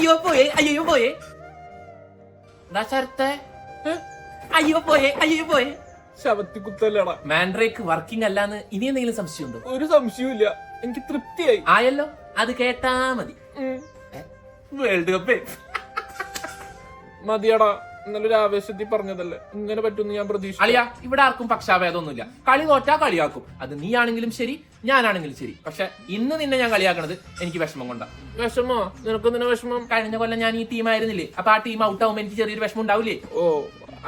അയ്യോ പോയേ അയ്യോ പോയേ. എന്താ ശരത്തെ? അയ്യോ പോയേ അയ്യോ പോയേ. ശവത്തി കുത്തല്ലടാ. മാൻഡ്രേക്ക് വർക്കിംഗ് അല്ലാന്ന് ഇനി എന്തെങ്കിലും സംശയമുണ്ടോ? ഒരു സംശയവുമില്ല. എനിക്ക് തൃപ്തിയായി. ആയല്ലോ? അത് കേട്ടാ മതി. വേൾഡ് കപ്പേ. മതിയടാ. ഇന്നലെ ഒരു ആവേശത്തിൽ പറഞ്ഞതല്ലേ? ഇങ്ങനെ പറ്റുമെന്ന് ഞാൻ പ്രതീക്ഷിച്ചു അളിയ ഇവിടെ ആർക്കും പക്ഷാഭേദമൊന്നുമില്ല. കളി തോറ്റാ കളിയാക്കും. അത് നീ ആണെങ്കിലും ശരി ഞാനാണെങ്കിലും ശരി. പക്ഷെ ഇന്ന് നിന്നെ ഞാൻ കളിയാക്കണത് എനിക്ക് വിഷമം കൊണ്ടാ. വിഷമോ? നിനക്ക് നിന്നെ വിഷമം? കഴിഞ്ഞ കൊല്ലം ഞാൻ ഈ ടീം ആയിരുന്നില്ലേ അപ്പൊ ആ ടീം ഔട്ട് ആവുമ്പോ എനിക്ക് ചെറിയൊരു വിഷമം ഉണ്ടാവില്ലേ? ഓ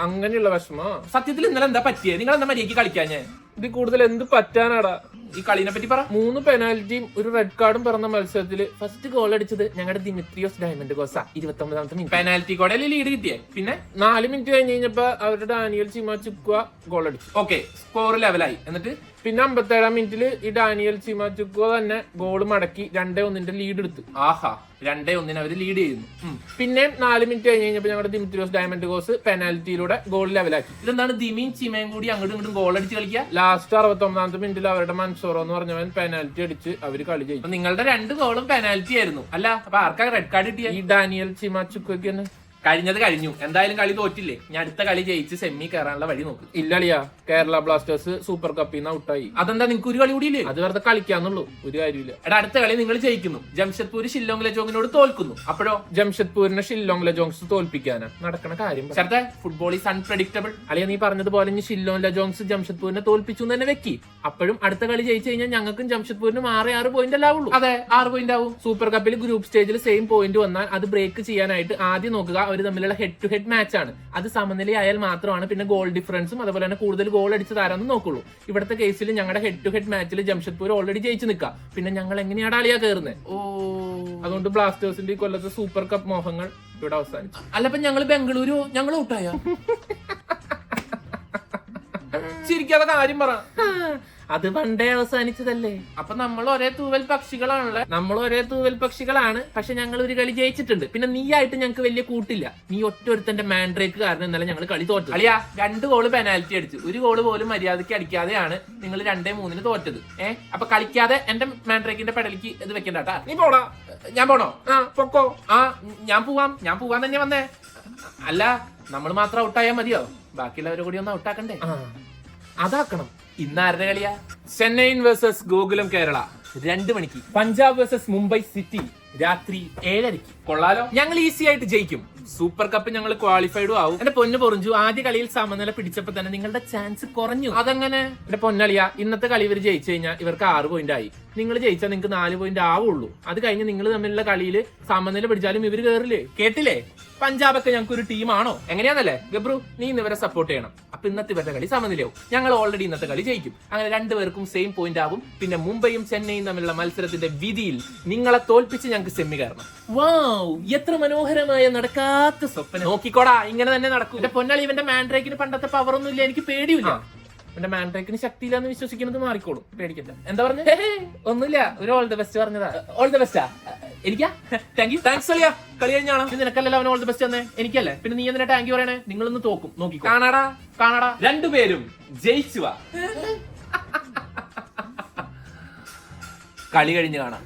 അങ്ങനെയുള്ള വിഷമോ? സത്യത്തിൽ ഇന്നലെ എന്താ പറ്റിയത് നിങ്ങൾ എന്താ മര്യാദയ്ക്ക് കളിക്കാൻ ഞാൻ? ഇത് കൂടുതൽ എന്ത് പറ്റാനാടാ? ഈ കളിനെ പറ്റി പറ. മൂന്ന് പെനാൽറ്റിയും ഒരു റെഡ് കാർഡും പിറന്ന മത്സരത്തിൽ ഫസ്റ്റ് ഗോൾ അടിച്ചത് ഞങ്ങളുടെ ദിമിത്രിയോസ് ഡയമണ്ട് ഗോസ ഇരുപത്തി ഒമ്പതാമത്തെ മിനിറ്റ് പെനാൽറ്റി അല്ലെങ്കിൽ ലീഡ് കിട്ടിയേ? പിന്നെ? നാല് മിനിറ്റ് കഴിഞ്ഞ് കഴിഞ്ഞപ്പോ അവരുടെ ഡാനിയൽ ചിമാച്ചുക്വ ഗോൾ അടിച്ചു. ഓക്കെ സ്കോർ ലെവലായി എന്നിട്ട്? പിന്നെ അമ്പത്തേഴാം മിനിറ്റിൽ ഈ ഡാനിയൽ ചിമാചുക്കോ തന്നെ ഗോൾ മടക്കി രണ്ടേ ഒന്നിന്റെ ലീഡ് എടുത്തു. ആഹാ രണ്ടേ ഒന്നിന് അവർ ലീഡ് ചെയ്യുന്നു. പിന്നെ നാല് മിനിറ്റ് കഴിഞ്ഞ് കഴിഞ്ഞപ്പോ ഞങ്ങളുടെ ദിമിത്രിയോസ് ഡയമണ്ട് കോസ് പെനാൽറ്റിയിലൂടെ ഗോൾ ലെവലാക്കി ഇതെന്താണ് ദിമിയും ചിമയും കൂടി അങ്ങോട്ടും ഇങ്ങോട്ടും ഗോൾ അടിച്ച് കളിക്കുക ലാസ്റ്റ് അറുപത്തി ഒമ്പതാമത്തെ മിനിറ്റിൽ അവരുടെ മൻസോറോ എന്ന് പറഞ്ഞവൻ പെനാൽറ്റി അടിച്ച് അവർ കളി ചെയ്യും നിങ്ങളുടെ രണ്ട് ഗോളും പെനാൽറ്റി ആയിരുന്നു. അല്ല അപ്പൊ ആർക്കാ റെഡ് കാർഡ് കിട്ടിയ? ഈ ഡാനിയൽ ചിമാച്ചുക്വയ്ക്ക് തന്നെ. കഴിഞ്ഞത് കഴിഞ്ഞു. എന്തായാലും കളി തോറ്റില്ലേ? ഞാൻ അടുത്ത കളി ജയിച്ച് സെമി കയറാനുള്ള വഴി നോക്ക്. ഇല്ലളിയാ കേരള ബ്ലാസ്റ്റേഴ്സ് സൂപ്പർ കപ്പിൽ നിന്ന് ഔട്ടായി. അതെന്താ നിങ്ങൾക്ക് ഒരു കളി കൂടിയില്ലേ? അത് വെറുതെ കളിക്കാന്നുള്ളൂ. ഒരു കാര്യമില്ല എടാ അടുത്ത കളി നിങ്ങൾ ജയിക്കുന്നു. ജംഷഡ്പൂർ ഷില്ലോങ് ലജോങ്ങിനോട് തോൽക്കുന്നു. അപ്പോഴോ? ജംഷഡ്പൂരിനെ ഷില്ലോങ് ലജോങ്സ് തോൽപ്പിക്കാനാ. നടക്കണ കാര്യം. ചേർത്തെ ഫുട്ബോൾ ഈസ് അൺപ്രഡിക്റ്റബിൾ അല്ലെങ്കിൽ നീ പറഞ്ഞതുപോലെ ഇനി ഷില്ലോങ് ലജോങ്സ് ജംഷഡ്പൂരിനെ തോൽപ്പിച്ചു തന്നെ വെക്കി. അപ്പോഴും അടുത്ത കളി ജയിച്ചു കഴിഞ്ഞാൽ ഞങ്ങൾക്കും ജംഷഡ്പൂരിനും ആറ് ആറ് പോയിന്റ് അല്ലാവുള്ളൂ അതെ ആറ് പോയിന്റ് ആവും. സൂപ്പർ കപ്പിൽ ഗ്രൂപ്പ് സ്റ്റേജിൽ സെയിം പോയിന്റ് വന്നാൽ അത് ബ്രേക്ക് ചെയ്യാനായിട്ട് ആദ്യം നോക്കുക. അവർ തമ്മിലുള്ള ഹെഡ് ടു ഹെഡ് മാച്ച് ആണ്. അത് സമനിലയായാൽ മാത്രമാണ് പിന്നെ ഗോൾ ഡിഫറൻസും അതുപോലെ തന്നെ കൂടുതൽ ഗോൾ അടിച്ച് താരാന്ന് നോക്കുള്ളൂ. ഇവിടുത്തെ കേസിൽ ഞങ്ങളുടെ ഹെഡ് ടു ഹെഡ് മാച്ചിൽ ജംഷഡ്പൂർ ഓൾറെഡി ജയിച്ചു നിൽക്കാം പിന്നെ ഞങ്ങൾ എങ്ങനെയാണ് അളിയാ കയറുന്നത് ഓ. അതുകൊണ്ട് ബ്ലാസ്റ്റേഴ്സിന്റെ ഈ കൊല്ലത്തെ സൂപ്പർ കപ്പ് മോഹങ്ങൾ ഇവിടെ അവസാനിച്ചു. അല്ല അപ്പൊ ഞങ്ങൾ ബംഗളൂരു ഞങ്ങൾ ഔട്ടായ? ചിരിക്കാതെ കാര്യം പറ. അത് പണ്ടേ അവസാനിച്ചതല്ലേ? അപ്പൊ നമ്മൾ ഒരേ തൂവൽ പക്ഷികളാണല്ലേ. നമ്മൾ ഒരേ തൂവൽ പക്ഷികളാണ്. പക്ഷെ ഞങ്ങൾ ഒരു കളി ജയിച്ചിട്ടുണ്ട്. പിന്നെ നീ ആയിട്ട് ഞങ്ങൾക്ക് വലിയ കൂട്ടില്ല. നീ ഒറ്റൊരുത്തന്റെ മാൻഡ്രേക്ക് കാരണം ഇന്നലെ ഞങ്ങൾ കളി തോറ്റു അളിയാ രണ്ട് ഗോൾ പെനാൽറ്റി അടിച്ചു. ഒരു ഗോൾ പോലും മര്യാദയ്ക്ക് അടിക്കാതെയാണ് നിങ്ങൾ രണ്ടേ മൂന്നിന് തോറ്റത്. ഏഹ് അപ്പൊ കളിക്കാതെ എന്റെ മാൻഡ്രേക്കിന്റെ പെടലിക്ക് ഇത് വെക്കണ്ടാ നീ പോടാ. ഞാൻ പോണോ? ആ പൊക്കോ. ആ ഞാൻ പോവാം. ഞാൻ പോവാൻ തന്നെ വന്നേ. അല്ല നമ്മൾ മാത്രം ഔട്ടായാൽ മതിയോ? ബാക്കിയുള്ളവരെ കൂടി ഒന്ന് ഔട്ടാക്കണ്ടേ അതാക്കണം. ഇന്ന് ആരുടെ കളിയാ? ചെന്നൈയിൻ വേഴ്സസ് ഗോകുലം കേരള. രണ്ട് മണിക്ക്. Punjab versus Mumbai city. രാത്രി ഏഴരയ്ക്ക്. കൊള്ളാലോ. ഞങ്ങൾ ഈസി ആയിട്ട് ജയിക്കും. സൂപ്പർ കപ്പ് ഞങ്ങൾ ക്വാളിഫൈഡും ആവും. എന്റെ പൊന്നു പൊറിഞ്ചു ആദ്യ കളിയിൽ സമനില പിടിച്ചപ്പോ തന്നെ നിങ്ങളുടെ ചാൻസ് കുറഞ്ഞു. അതങ്ങനെ? എന്റെ പൊന്നളിയ ഇന്നത്തെ കളി ഇവർ ജയിച്ചു കഴിഞ്ഞാൽ ഇവർക്ക് ആറ് പോയിന്റ് ആയി. നിങ്ങൾ ജയിച്ചാൽ നിങ്ങൾക്ക് നാല് പോയിന്റ് ആവുള്ളൂ. അത് കഴിഞ്ഞ് നിങ്ങൾ തമ്മിലുള്ള കളിയിൽ സമനില പിടിച്ചാലും ഇവർ കേറില്ലേ? കേട്ടില്ലേ? പഞ്ചാബൊക്കെ ഞങ്ങൾക്ക് ഒരു ടീമാണോ എങ്ങനെയാണല്ലേ ഗബ്രു നീ ഇന്ന് ഇവരെ സപ്പോർട്ട് ചെയ്യണം. അപ്പൊ ഇന്നത്തെ ഇവരുടെ കളി സമനിലയാവും. ഞങ്ങൾ ഓൾറെഡി ഇന്നത്തെ കളി ജയിക്കും. അങ്ങനെ രണ്ടുപേർക്കും സെയിം പോയിന്റ് ആവും. പിന്നെ മുംബൈയും ചെന്നൈയും തമ്മിലുള്ള മത്സരത്തിന്റെ വിധിയിൽ നിങ്ങളെ തോൽപ്പിച്ച് ഞങ്ങൾക്ക് സെമി കയറണം. വാവ് എത്ര മനോഹരമായ നടക്കാത്ത സ്വപ്നം. നോക്കിക്കോടാ ഇങ്ങനെ തന്നെ നടക്കും. എന്റെ പൊന്നാളി ഇവന്റെ മാൻഡ്രേക്കിന് പണ്ടത്തെ പവർ ഒന്നും ഇല്ല എനിക്ക് പേടിയില്ല എന്റെ മാൻഡ്രേക്കിന് ശക്തിയില്ലാന്ന് വിശ്വസിക്കുന്നത് മാറിക്കോളും. പേടിക്കണ്ട. എന്താ പറഞ്ഞ? ഒന്നുമില്ല. ഒരു ഓൾ ദ ബെസ്റ്റ് പറഞ്ഞതാ. ഓൾ ദ ബെസ്റ്റാ എനിക്കാ? താങ്ക് യു താങ്ക്സ് അളിയാ. കളി കഴിഞ്ഞാണോ നിനക്കല്ലല്ലോ അവൻ ഓൾ ദ ബെസ്റ്റ് തന്നെ എനിക്കല്ലേ? പിന്നെ നീ എന്തിനാ യു പറയണേ? നിങ്ങളൊന്ന് തോക്കും. നോക്കി കാണാടാ. കാണാടാ. രണ്ടുപേരും ജയിച്ചു കളി കഴിഞ്ഞ് കാണാം.